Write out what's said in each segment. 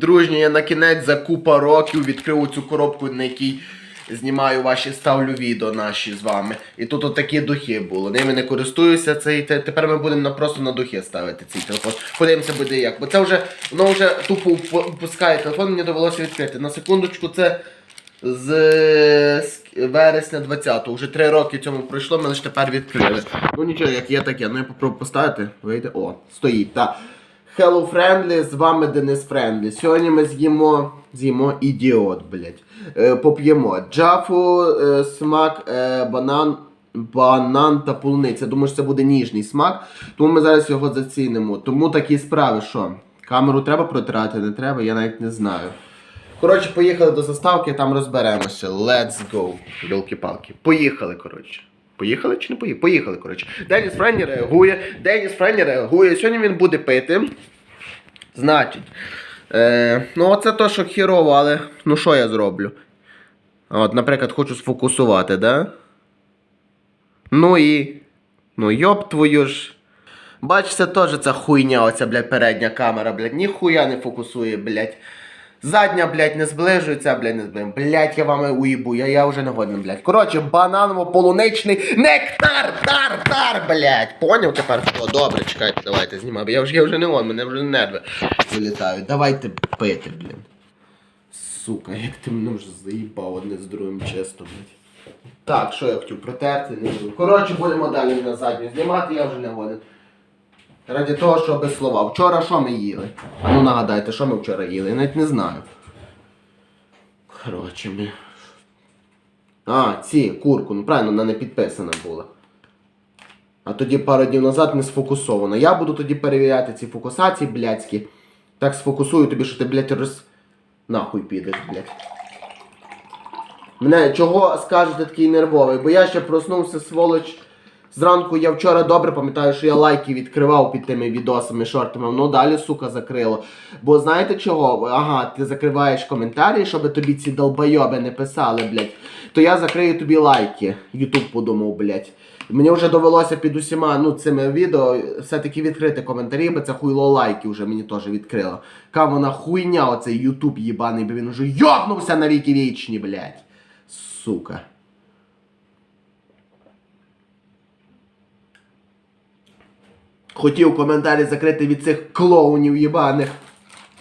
Дружньо, я на кінець за купа років відкрив цю коробку, на якій знімаю ваші ставлю відео наші з вами. І тут отакі духи було. Ними не користуюся. Це, тепер ми будемо просто на духи ставити цей телефон. Подивимося буде як. Бо це вже воно вже тупо вп- впускає телефон, мені довелося відкрити. На секундочку, це з, вересня 20-го. Вже три роки цьому пройшло, ми лише тепер відкрили. Ну нічого, як є таке. Ну я попробую поставити. Вийде. О, стоїть. Так. Hello Friendly, з вами Денис Френдлі. Сьогодні ми з'їмо з'їмо ідіот, блять. Е, поп'ємо джафу, е, смак, е, банан, банан та полуниця. Думаю, що це буде ніжний смак, тому ми зараз його зацінимо. Тому такі справи, що камеру треба протирати, не треба, я навіть не знаю. Коротше, поїхали до заставки, там розберемося. Let's go. Йолки-палки. Поїхали, коротше. Поїхали чи не поїхали? Поїхали, коротше. Деніс Френні реагує. Деніс Френні реагує. Сьогодні він буде пити. Значить. Е, ну, оце то, що хірово, але ну що я зроблю? От, наприклад, хочу сфокусувати, да? Ну і. Ну, йоп твою ж. Бач, це теж ця хуйня, оця, блядь, передня камера, блядь, ніхуя не фокусує, блядь. Задня, блядь, не зближується, блядь, не зближується. Блядь, я вами уїбу, я, я вже не годен, блядь. Коротше, бананово-полуничний нектар, тар, тар, блядь. Поняв тепер? О, добре, чекайте, давайте знімаємо. Я вже, я вже не он, мене вже нерви вилітають. Давайте пити, блін. Сука, як ти мене вже заїбав одне з другим чисто, блядь. Так, що я хотів протерти, не буду. Коротше, будемо далі на задню знімати, я вже не годен. Раді того, що без слова. Вчора що ми їли? А ну нагадайте, що ми вчора їли? Я навіть не знаю. Коротше, ми. А, ці, курку, ну правильно, вона не підписана була. А тоді пару днів назад не сфокусовано. Я буду тоді перевіряти ці фокусації блядські. Так сфокусую тобі, що ти, блядь, роз... Нахуй підеш, блядь. Мене чого скажете такий нервовий? Бо я ще проснувся, сволоч. Зранку я вчора добре пам'ятаю, що я лайки відкривав під тими відосами, шортами, ну далі, сука, закрило. Бо знаєте чого? Ага, ти закриваєш коментарі, щоб тобі ці долбойоби не писали, блядь. То я закрию тобі лайки. Ютуб подумав, блядь. Мені вже довелося під усіма ну, цими відео все-таки відкрити коментарі, бо це хуйло лайки вже мені теж відкрило. Ка вона хуйня, оцей Ютуб їбаний, бо він уже йобнувся на віки вічні, блядь. Сука. Хотів коментарі закрити від цих клоунів єбаних.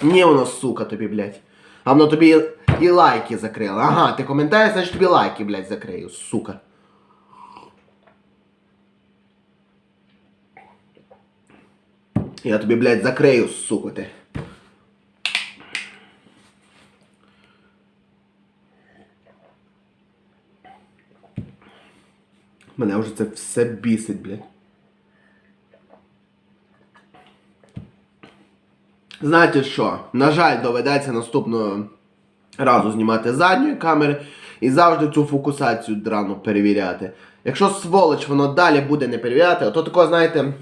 Ні, воно, сука, тобі, блядь. А воно тобі і лайки закрило. Ага, ти коментарі, значить тобі лайки, блядь, закрию, сука. Я тобі, блядь, закрию, сука ти. Мене вже це все бісить, блядь. Знаєте що? На жаль, доведеться наступного разу знімати задньої камери і завжди цю фокусацію драну перевіряти. Якщо сволоч воно далі буде не перевіряти, то такого, знаєте.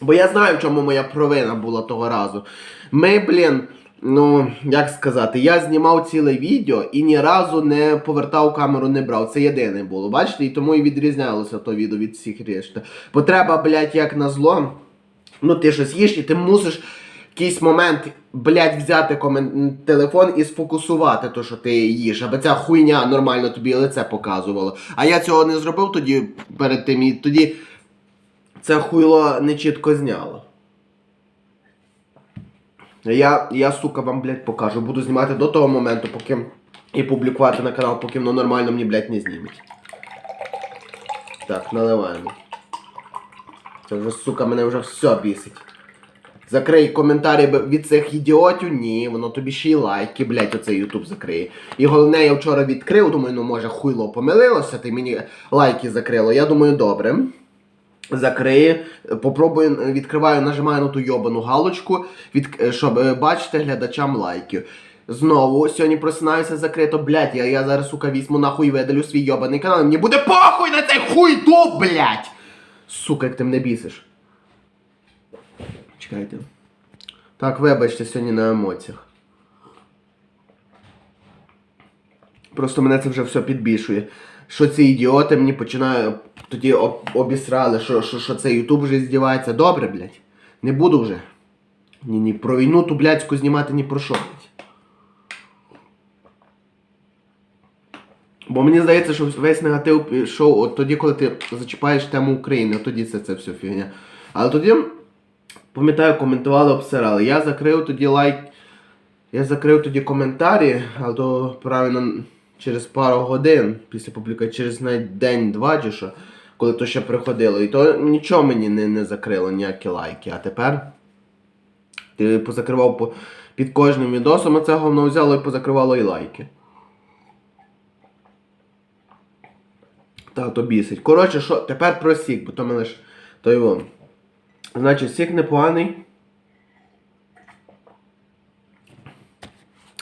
Бо я знаю, в чому моя провина була того разу. Ми, блін, ну, як сказати, я знімав ціле відео і ні разу не повертав камеру, не брав. Це єдине було. Бачите? І тому і відрізнялося то відео від всіх решти. Бо треба, блядь, як на зло. Ну, ти щось їш, і ти мусиш якийсь момент, блядь, взяти телефон і сфокусувати те, що ти їш, аби ця хуйня нормально тобі лице показувала. А я цього не зробив тоді перед тим, і тоді це хуйло не чітко зняло. Я, я, сука, вам, блядь, покажу. Буду знімати до того моменту, поки і публікувати на канал, поки воно нормально мені, блядь, не зніметь. Так, наливаємо. Це вже, сука, мене вже все бісить. Закрий коментарі від цих ідіотів. Ні, воно тобі ще й лайки, блядь, оцей Ютуб закриє. І головне, я вчора відкрив, думаю, ну може хуйло помилилося, ти мені лайки закрило. Я думаю, добре. Закриє, попробую, відкриваю, нажимаю на ту йобану галочку, від, е, щоб е, бачити глядачам лайків. Знову сьогодні просинаюся закрито, блядь, я, я зараз, сука, візьму нахуй видалю свій йобаний канал. Мені буде похуй на цей хуй туб, блядь! Сука, як ти мене бісиш. Чекайте. Так, вибачте, сьогодні на емоціях. Просто мене це вже все підбішує. Що ці ідіоти мені починають тоді обісрали, що що, що це Ютуб вже здівається. Добре, блядь. Не буду вже. Ні, ні, про війну ту блядську знімати ні про що. блядь. Бо мені здається, що весь негатив пішов от тоді, коли ти зачіпаєш тему України, от тоді це це все фігня. Але тоді пам'ятаю, коментували, обсирали. Я закрив тоді лайк. Я закрив тоді коментарі, але то правильно через пару годин після публікації, через навіть день-два чи що, коли то ще приходило. І то нічого мені не, не закрило, ніякі лайки. А тепер ти позакривав по, під кожним відосом, а це говно взяло і позакривало і лайки. Та то бісить. Коротше, що, тепер про сік, бо то ми лиш той вон. Значить, сік непоганий.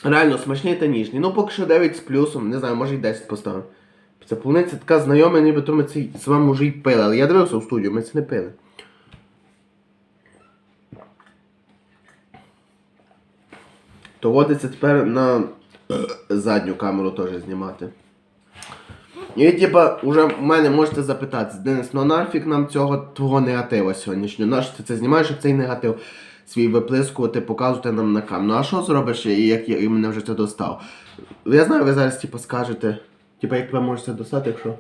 Реально смачний та ніжний. Ну, поки що 9 з плюсом, не знаю, може й 10 поставив. Ця полуниця така знайома, ніби то ми це з вами вже й пили. Але я дивився в студію, ми це не пили. То водиться тепер на задню камеру теж знімати. І типа, уже в мене можете запитати, Денис, ну нафіг нам цього твого негатива сьогоднішнього? Наш ти це знімаєш, щоб цей негатив свій виплискувати, показувати нам на камеру. Ну а що зробиш, і як я і мене вже це достав? Я знаю, ви зараз типу, скажете, типа, як ви можете достати, якщо.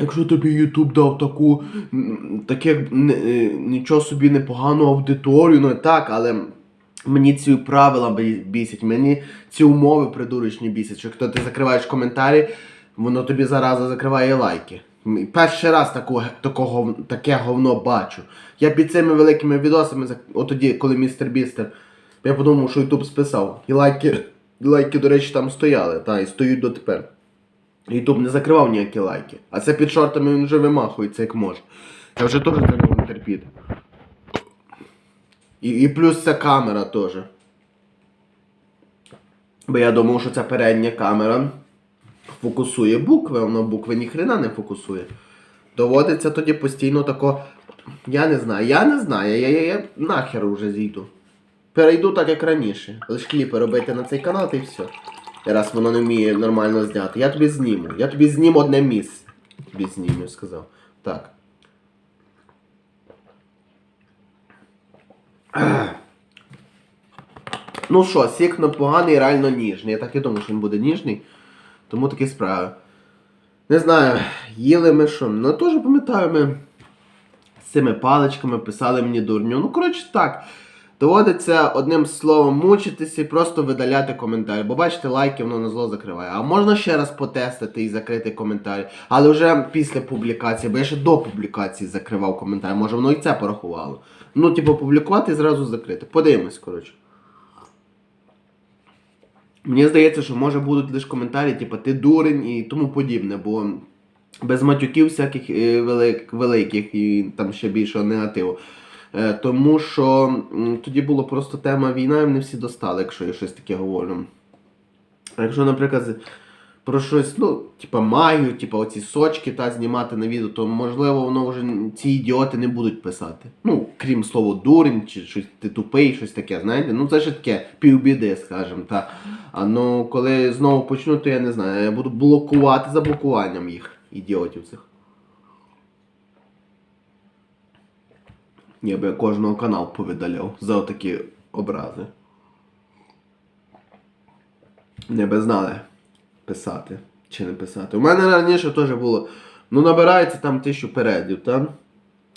Якщо тобі Ютуб дав таку таке е, нічого собі непогану аудиторію, ну так, але мені ці правила бі- бісять, мені ці умови придурочні бісять. Що коли ти закриваєш коментарі, воно тобі зараза закриває лайки. Перший раз таку, такого, таке говно бачу. Я під цими великими відосами, зак- от тоді, коли містер Бістер, я подумав, що Ютуб списав. І лайки, лайки, до речі, там стояли, та, і стоять дотепер. Ютуб не закривав ніякі лайки. А це під шортами він вже вимахується як може. Я вже теж не терпіти. І, і плюс ця камера теж. Бо я думав, що ця передня камера фокусує букви, воно букви ніхрена не фокусує. Доводиться тоді постійно тако. Я не знаю, я не знаю, я, я, я нахер вже зійду. Перейду так, як раніше. Лиш кліпи робити на цей канал й все. Раз воно не вміє нормально зняти. Я тобі зніму. Я тобі зніму одне місце. Тобі зніму, сказав. Так. Ну що, сік непоганий, реально ніжний. Я так і думав, що він буде ніжний. Тому такі справи. Не знаю, їли ми що. Ну теж пам'ятаю, ми з цими паличками писали мені дурню. Ну, коротше, так. Доводиться одним словом мучитися і просто видаляти коментарі. Бо бачите, лайки воно на зло закриває. А можна ще раз потестити і закрити коментарі. Але вже після публікації, бо я ще до публікації закривав коментарі. Може воно і це порахувало. Ну, типу, публікувати і зразу закрити. Подивимось, коротше. Мені здається, що може будуть лише коментарі, типу, ти дурень і тому подібне, бо без матюків всяких е, велик, великих і там ще більшого негативу. Е, тому що тоді була просто тема війна, і вони всі достали, якщо я щось таке говорю. Якщо, наприклад, про щось, ну, типа магію, типа оці сочки та знімати на відео, то можливо воно вже ці ідіоти не будуть писати. Ну, крім слова дурень, чи щось ти тупий, щось таке, знаєте. Ну це ж таке півбіди, скажімо. Та. А ну коли знову почну, то я не знаю. Я буду блокувати за блокуванням їх, ідіотів цих. Я би кожного канал повидаляв за такі образи. Не би знали писати чи не писати. У мене раніше теж було. Ну, набирається там тисячу передів, там.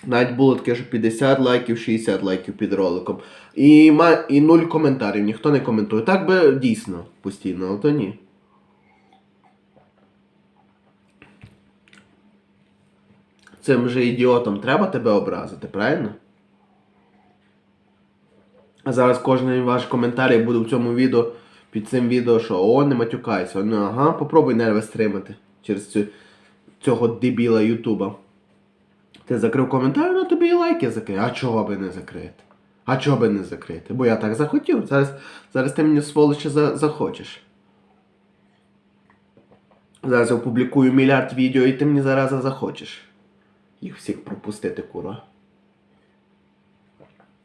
Навіть було таке, що 50 лайків, 60 лайків під роликом. І, і нуль коментарів, ніхто не коментує. Так би дійсно постійно, але то ні. Цим же ідіотом треба тебе образити, правильно? А зараз кожен ваш коментар буде в цьому відео під цим відео, що о, не матюкайся. Ну ага, попробуй нерви стримати через цю, цього дебіла Ютуба. Ти закрив коментар, ну тобі і лайки закрив. А чого би не закрити? А чого би не закрити? Бо я так захотів. Зараз, зараз ти мені сволочі за, захочеш. Зараз я опублікую мільярд відео і ти мені зараз захочеш. Їх всіх пропустити, кура.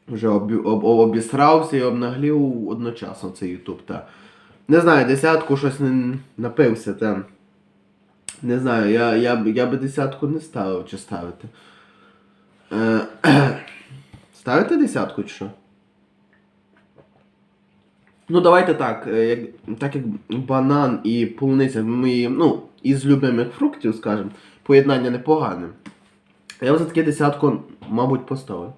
Вже об, об, обісрався і обнаглів одночасно цей Ютуб. Та. Не знаю, десятку щось не напився там. Не знаю, я, я, я би десятку не ставив чи ставити. Е, ставити десятку чи що? Ну, давайте так. е, Як, так як банан і полуниця мої, ну, із любимих фруктів, скажімо, поєднання непогане. Я б за таке десятку, мабуть, поставив.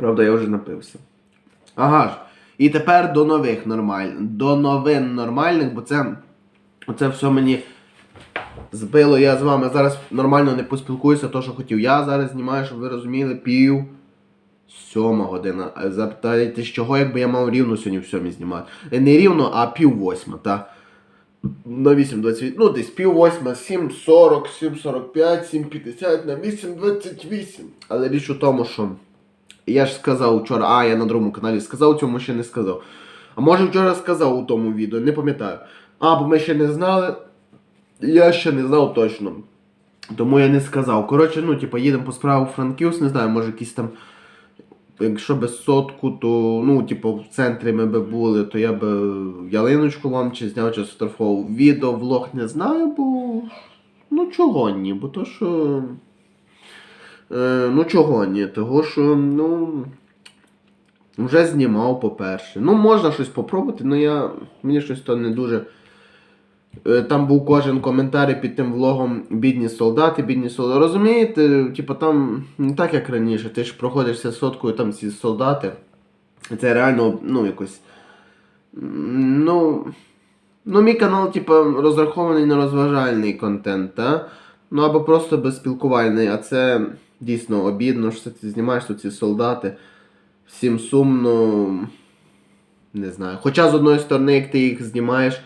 Правда, я вже напився. Ага ж. І тепер до нових нормальних. До новин нормальних, бо це. Оце все мені збило. Я з вами зараз нормально не поспілкуюся, то що хотів. Я зараз знімаю, щоб ви розуміли, пів. Сьома година. А Запитаєте, з чого, якби я мав рівно сьогодні в сьомій знімати. Е, Не рівно, а пів восьма, та. На 8.28, ну десь пів восьма, 7.40, 7.45, 7.50, на 8.28. Але річ у тому, що я ж сказав вчора, а я на другому каналі сказав, цьому ще не сказав. А може вчора сказав у тому відео, не пам'ятаю. А, бо ми ще не знали. Я ще не знав точно. Тому я не сказав. Коротше, ну, типу, їдемо по справу Франківськ, не знаю, може якісь там. Якщо без сотку, то ну, типу, в центрі ми би були, то я би ялиночку вам чи зняв чи сфотографував. Відео, влог не знаю, бо. Ну чого ні, бо то що. Е, ну чого ні? Того що, ну. Вже знімав, по-перше. Ну, можна щось попробувати, але я. Мені щось то не дуже. Е, Там був кожен коментар під тим влогом бідні солдати, бідні солдати. Розумієте, типу там не так як раніше. Ти ж проходишся соткою там ці солдати. Це реально, ну, якось. Ну. Ну, мій канал, типу, розрахований на розважальний контент, та? Ну або просто безспілкувальний, а це дійсно обідно, що ти знімаєш тут ці солдати. Всім сумно. Не знаю. Хоча з одної сторони, як ти їх знімаєш,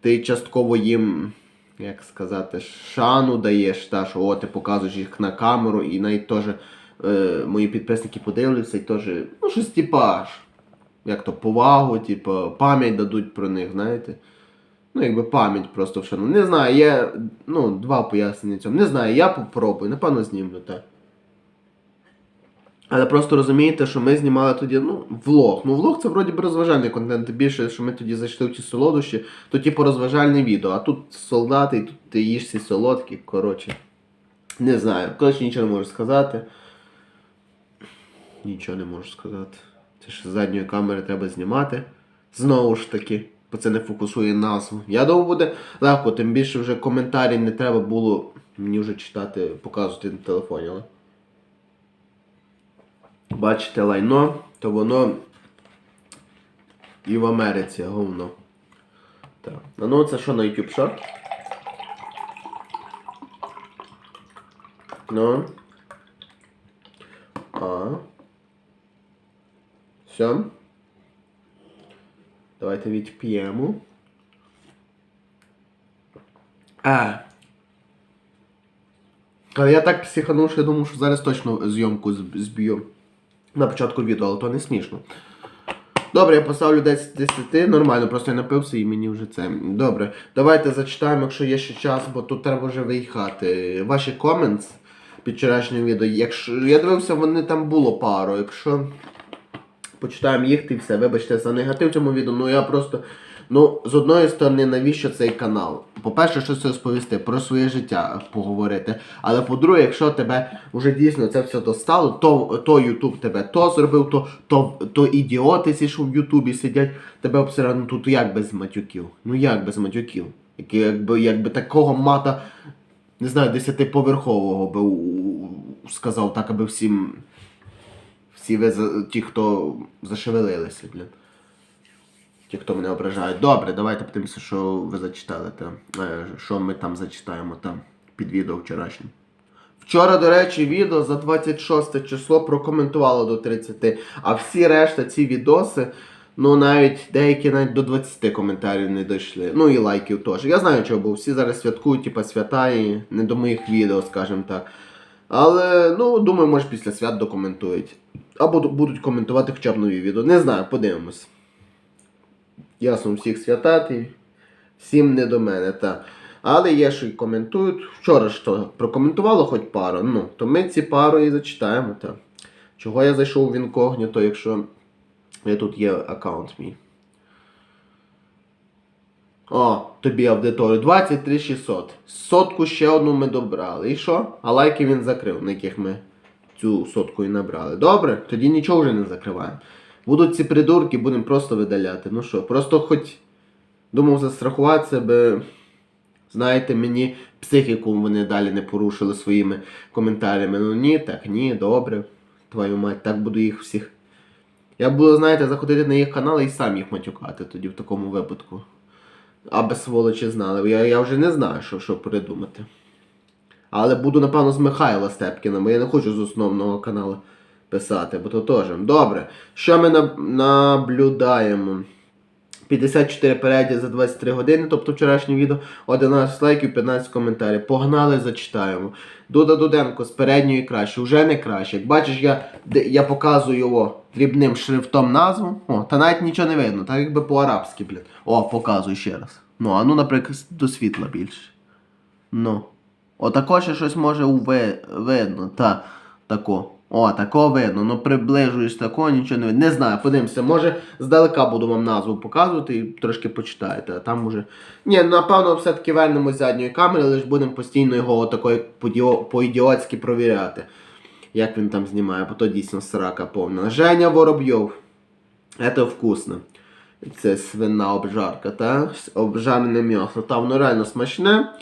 ти частково їм, як сказати, шану даєш, та, що о, ти показуєш їх на камеру, і навіть теж е, мої підписники подивляться і теж, ну, щось типа, як то повагу, типу, пам'ять дадуть про них, знаєте. Ну, якби пам'ять просто вшану. Не знаю, є ну, два пояснення цьому. Не знаю, я попробую, напевно, знімлю, так. Але просто розумієте, що ми знімали тоді, ну, влог. Ну, влог це вроді би розважальний контент. Більше, що ми тоді зайшли в ті солодощі, то типу розважальне відео. А тут солдати, і тут ти їш ці солодкі, коротше. Не знаю. Коротше, нічого не можу сказати. Нічого не можу сказати. Це ж з задньої камери треба знімати. Знову ж таки, бо це не фокусує назву. Я думаю, буде легко, тим більше вже коментарі не треба було мені вже читати, показувати на телефоні. Але... Бачите лайно, то воно і в Америці говно. Так. Ну це що на YouTube Short? Ну. А. Все. Давайте відп'ємо. А. Але я так психанув, що я думав, що зараз точно зйомку зб'ю на початку відео, але то не смішно. Добре, я поставлю 10 10, нормально, просто я напився і мені вже це. Добре, давайте зачитаємо, якщо є ще час, бо тут треба вже виїхати. Ваші коментс під вчорашнім відео. Якщо я дивився, вони там було пару. Якщо почитаємо їх, ти все. Вибачте за негатив цьому відео. Ну я просто. Ну, з одної сторони, навіщо цей канал? По-перше, щось розповісти, про своє життя поговорити. Але по-друге, якщо тебе вже дійсно це все достало, то, то YouTube тебе то зробив, то, то, то ідіоти ці, що в Ютубі сидять, тебе обсирали, ну тут як без матюків? Ну як без матюків? Які, якби, якби такого мата, не знаю, десятиповерхового би сказав так, аби всім. Всі ви ті, хто зашевелилися, блін. Ті, хто мене ображають. Добре, давайте подивимося, що ви зачитали там. Е, Що ми там зачитаємо там під відео вчорашнім. Вчора, до речі, відео за 26 число прокоментувало до 30, а всі решта ці відоси, ну навіть деякі навіть до 20 коментарів не дійшли. Ну і лайків теж. Я знаю чого, бо всі зараз святкують, типа свята і не до моїх відео, скажімо так. Але, ну, думаю, може після свят докоментують. Або будуть коментувати хоча б нові відео. Не знаю, подивимось. Ясно, всіх святати, всім не до мене, та. Але є, що й коментують. Вчора ж то прокоментувало хоч пару. Ну, то ми ці пару і зачитаємо. Та. Чого я зайшов в інкогніто, якщо я тут є аккаунт мій. О, тобі аудиторію 23 600. Сотку ще одну ми добрали. І що? А лайки він закрив, на яких ми цю сотку і набрали. Добре, тоді нічого вже не закриваємо. Будуть ці придурки, будемо просто видаляти. Ну що, просто хоч думав застрахувати себе. Знаєте, мені психіку вони далі не порушили своїми коментарями. Ну ні, так, ні, добре. Твою мать, так буду їх всіх. Я буду, знаєте, заходити на їх канал і сам їх матюкати тоді в такому випадку. Аби сволочі знали. Я, я вже не знаю, що, що придумати. Але буду, напевно, з Михайла Степкіна, бо я не хочу з основного каналу писати, бо то теж. Добре. Що ми наб- наблюдаємо? 54 перегляди за 23 години, тобто вчорашнє відео, 11 лайків, 15 коментарів. Погнали, зачитаємо. Дуда Дуденко з передньої краще, вже не краще. Як бачиш, я, я показую його дрібним шрифтом назву. О, та навіть нічого не видно, так якби по-арабськи, блін. О, показую ще раз. Ну, а ну, наприклад, до світла більше. Ну. Отако ще щось може уви... видно, та, тако. О, тако видно. Ну приближуєш тако, нічого не видно. Не знаю, подивимося. Може здалека буду вам назву показувати і трошки почитаєте, а там уже. Ні, ну, напевно, все-таки вернемось задньої камери, лише будемо постійно його отако по-ідіотськи провіряти. Як він там знімає, бо то дійсно срака повна. Женя Воробйов. Це вкусно. Це свина обжарка, та? Обжарене м'ясо. Та воно реально смачне.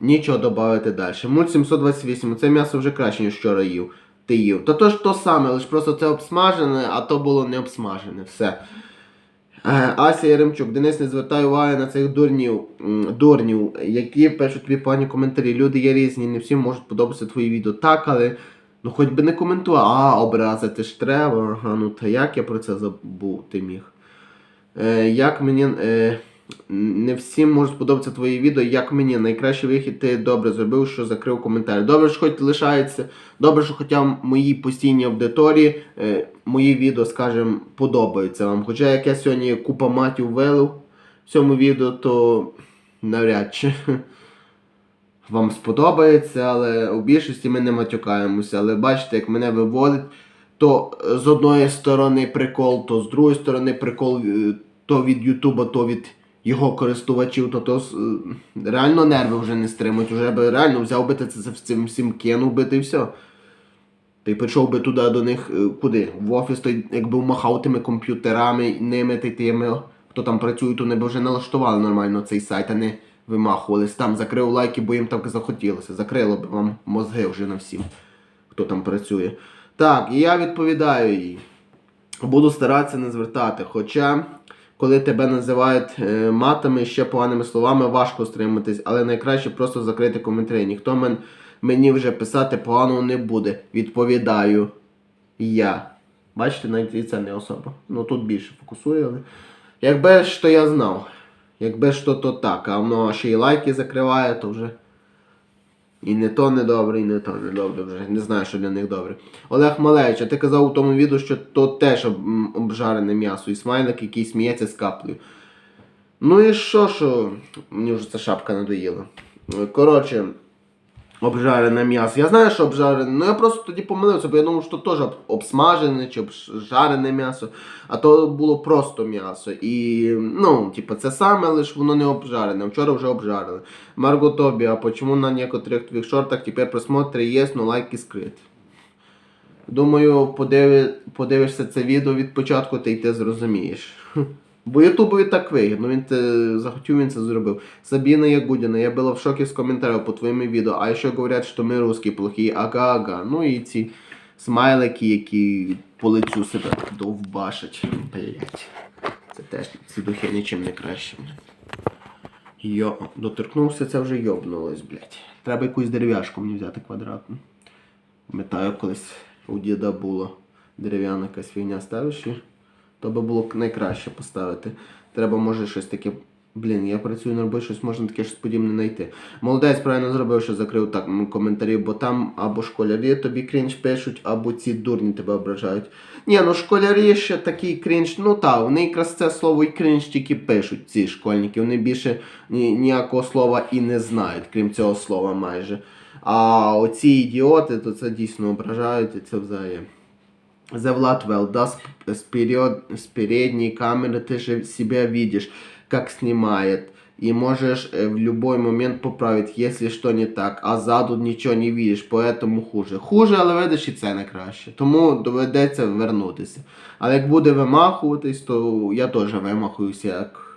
Нічого додати далі. Мульт 728, це м'ясо вже краще, ніж вчора їв. Ти їв. Та то ж то саме, лише просто це обсмажене, а то було не обсмажене. Все. Е, Ася Яремчук, Денис, не звертай уваги на цих дурнів, дурнів, які пишуть тобі погані коментарі. Люди є різні, не всім можуть подобатися твої відео. Так, але ну хоч би не коментував. А, образити ж треба. Ага, ну та як я про це забув, ти міг. Е, як мені. Е, не всім можуть сподобатися твої відео, як мені. Найкращий вихід ти добре зробив, що закрив коментар. Добре, що хоч лишається. Добре, що хоча моїй постійній аудиторії е, мої відео, скажімо, подобаються вам. Хоча як я сьогодні купа матів вилив в цьому відео, то навряд чи вам сподобається, але у більшості ми не матюкаємося. Але бачите, як мене виводить, то з одної сторони прикол, то з другої сторони прикол е, то від Ютуба, то від його користувачів, то то е, реально нерви вже не стримують. Вже би реально взяв би це цим всім кинув би і все. Ти пішов би туди до них е, куди? В офіс, то якби махав тими комп'ютерами, ними ти тими, хто там працює, то не б вже налаштували нормально цей сайт, а не вимахувались. Там закрив лайки, бо їм так захотілося. Закрило б вам мозги вже на всім, хто там працює. Так, і я відповідаю їй. Буду старатися не звертати. Хоча, коли тебе називають е, матами, ще поганими словами, важко стриматись, але найкраще просто закрити коментарі. Ніхто мен, мені вже писати поганого не буде. Відповідаю я. Бачите, навіть і це не особа. Ну тут більше фокусує, але. Якби ж то я знав. Якби ж то, то так, а воно ще й лайки закриває, то вже. І не то не добре, і не то не добре вже. Не знаю, що для них добре. Олег Малевич, а ти казав у тому відео, що то теж обжарене м'ясо і смайлик, який сміється з каплею. Ну і що, що мені вже ця шапка надоїла. Коротше, обжарене м'ясо. Я знаю, що обжарене, ну я просто тоді помилився, бо я думав, що теж обсмажене чи обжарене м'ясо, а то було просто м'ясо. І, ну, типу, це саме, лише воно не обжарене. Вчора вже обжарили. Марго Тобі, а почему на некоторых твоих шортах теперь просмотри є, но лайки скрит? Думаю, подиви, подивишся це відео від початку, ти й ти зрозумієш. Бо Ютубові так вигідно, він це захотів, він це зробив. Сабіна Ягудіна, я була в шокі з коментарів по твоїм відео, а ще говорять, що ми русські плохі, ага-ага. Ну і ці смайлики, які по лицю себе довбашать. Блять. Це теж ці духи нічим не краще. Йо, доторкнувся, це вже йобнулось, блять. Треба якусь дерев'яшку мені взяти квадратну. Пам'ятаю, колись у діда було дерев'яна якась фігня ставиш і то би було найкраще поставити. Треба, може, щось таке. Блін, я працюю на роботі, щось можна таке щось подібне знайти. Молодець правильно зробив, що закрив так коментарі, бо там або школярі тобі крінж пишуть, або ці дурні тебе ображають. Ні, ну школярі ще такий крінж, ну так, вони якраз це слово і крінж тільки пишуть, ці школьники. Вони більше ні, ніякого слова і не знають, крім цього слова майже. А оці ідіоти, то це дійсно ображають і це взагалі The Vladwell, да, с, с, перед, с передней камеры ты же себя видишь, как снимает. и можешь э, в любой момент поправить, если что не так, а ззаду нічого не видиш, поэтому хуже. Хуже, але видиш і це не краще. Тому доведеться вернутися. Але як буде вимахуватись, то я теж вимахуюся, як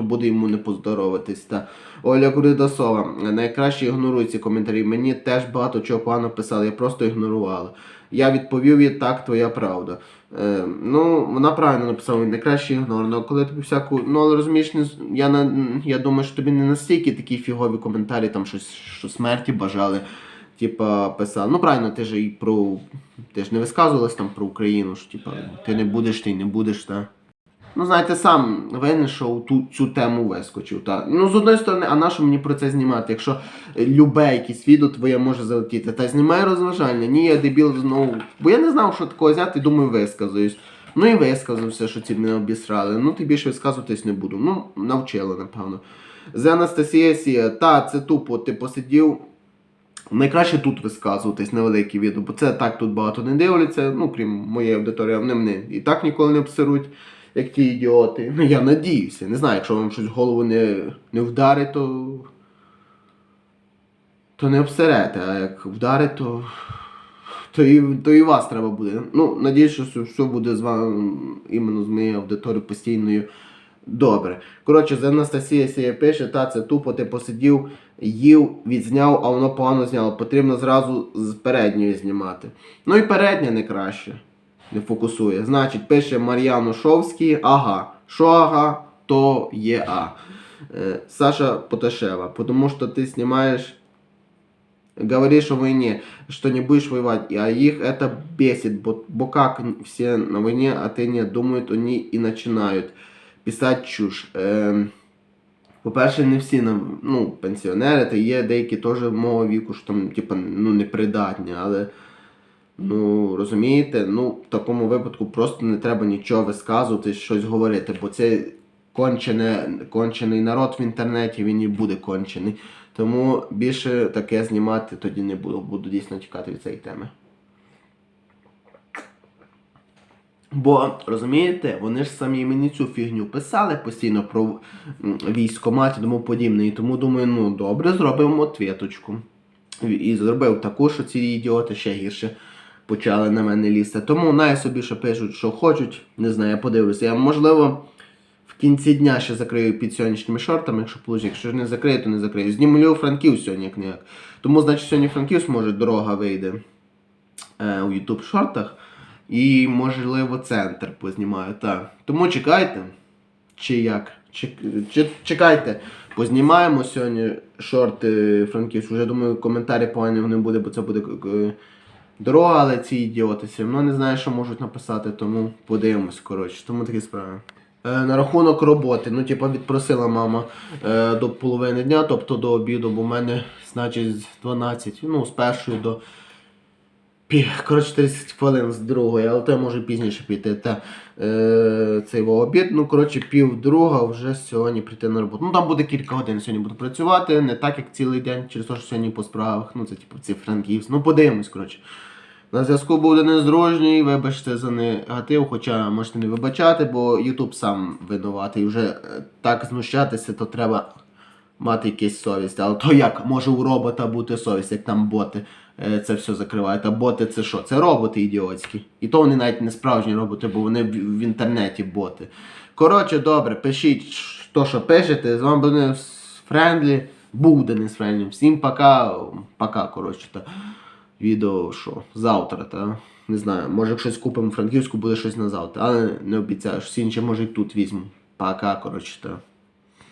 то буде йому не поздоровитись. Та. Оля Куридасова, найкраще ігноруй ці коментарі. Мені теж багато чого погано писали, я просто ігнорувала. Я відповів їй, так, твоя правда. Е, ну, вона правильно написала, найкраще ігнор. Ну, коли тобі всяку. Ну, але розумієш, я, на, я думаю, що тобі не настільки такі фігові коментарі, там щось, що смерті бажали. Типа писали. Ну, правильно, ти ж і про. Ти ж не висказувалась там про Україну, що типа, ти не будеш, ти не будеш, та. Ну, знаєте, сам винен, що ту, цю тему вискочив. Та. Ну, з одної сторони, а на що мені про це знімати? Якщо е, любе якесь відео твоє може залетіти, та знімай розважальне. Ні, я дебіл знову. Бо я не знав, що такого взяти, думаю, висказуюсь. Ну і висказався, що ці мене обісрали. Ну, ти більше висказуватись не буду. Ну, навчили, напевно. З Анастасія Сія, та, це тупо, ти посидів. Найкраще тут висказуватись на великі відео, бо це так тут багато не дивляться, ну крім моєї аудиторії, вони мене і так ніколи не обсеруть, як ті ідіоти. Ну я надіюся. Не знаю, якщо вам щось в голову не, не вдарить, то. то не обсерете, а як вдарить, то. То і, то і вас треба буде. Ну, надіюсь, що все- буде з вами іменно з моєю аудиторією постійною добре. Коротше, з Анастасія Сія пише, та це тупо ти посидів, їв, відзняв, а воно погано зняло. Потрібно зразу з передньої знімати. Ну і передня не краще. Не фокусує. Значить, пише Мар'ян Шовський, ага. Що ага, то є А. Е, Саша Поташева, тому що ти знімаєш говоришь о войне, что не будешь воевать, а их это бесит, бо, бо как все на войне, а ты не думают, они и начинают писать чушь. Ем, по-перше, не всі ну, пенсіонери, та є деякі теж мого віку, що там, типа, ну, непридатні, але ну, розумієте, ну, в такому випадку просто не треба нічого висказувати, щось говорити, бо це кончене, кончений народ в інтернеті, він і буде кончений. Тому більше таке знімати тоді не буду. Буду дійсно тікати від цієї теми. Бо, розумієте, вони ж самі мені цю фігню писали постійно про військомат і тому подібне. І тому думаю, ну добре, зробимо отвіточку. І- І зробив таку, що ці ідіоти ще гірше почали на мене лізти. Тому най собі що пишуть, що хочуть. Не знаю, я подивлюся. Я можливо в кінці дня ще закрию під сьогоднішніми шортами, якщо получить. Якщо ж не закрию, то не закрию. Знімлю Франків сьогодні як ніяк. Тому, значить, сьогодні Франківськ може дорога вийде е, у YouTube шортах. І, можливо, центр познімаю. Так. Тому чекайте. Чи як? Чекайте. Познімаємо сьогодні шорти Франківськ. Вже думаю, коментарі погані не буде, бо це буде е, дорога, але ці ідіоти все одно не знаю, що можуть написати, тому подивимось, коротше. Тому такі справи. Е, на рахунок роботи, ну, типа, відпросила мама е, до половини дня, тобто до обіду, бо в мене, значить, з 12, ну, з першої до коротше, 30 хвилин з другої, але то я можу пізніше піти. Та, е, цей обід, ну, коротше, пів друга вже сьогодні прийти на роботу. Ну, там буде кілька годин сьогодні буду працювати, не так, як цілий день, через те, що сьогодні по справах, ну, це, типу, ці франківськ. Ну, подивимось, коротше. На зв'язку був Денис вибачте за негатив, хоча можете не вибачати, бо Ютуб сам винуватий. Вже е, так знущатися, то треба мати якусь совість. Але то як може у робота бути совість, як там боти е, це все закривають. А боти це що? Це роботи ідіотські. І то вони навіть не справжні роботи, бо вони в інтернеті боти. Коротше, добре, пишіть то, що пишете. З вами буде Френдлі. Був Денис Френдлі. Всім пока. Пока, коротше. Відео що? Завтра, та? Не знаю, може щось купимо франківську, буде щось на завтра. Але не обіцяю, що інші може і тут візьму. Пока, коротше, та.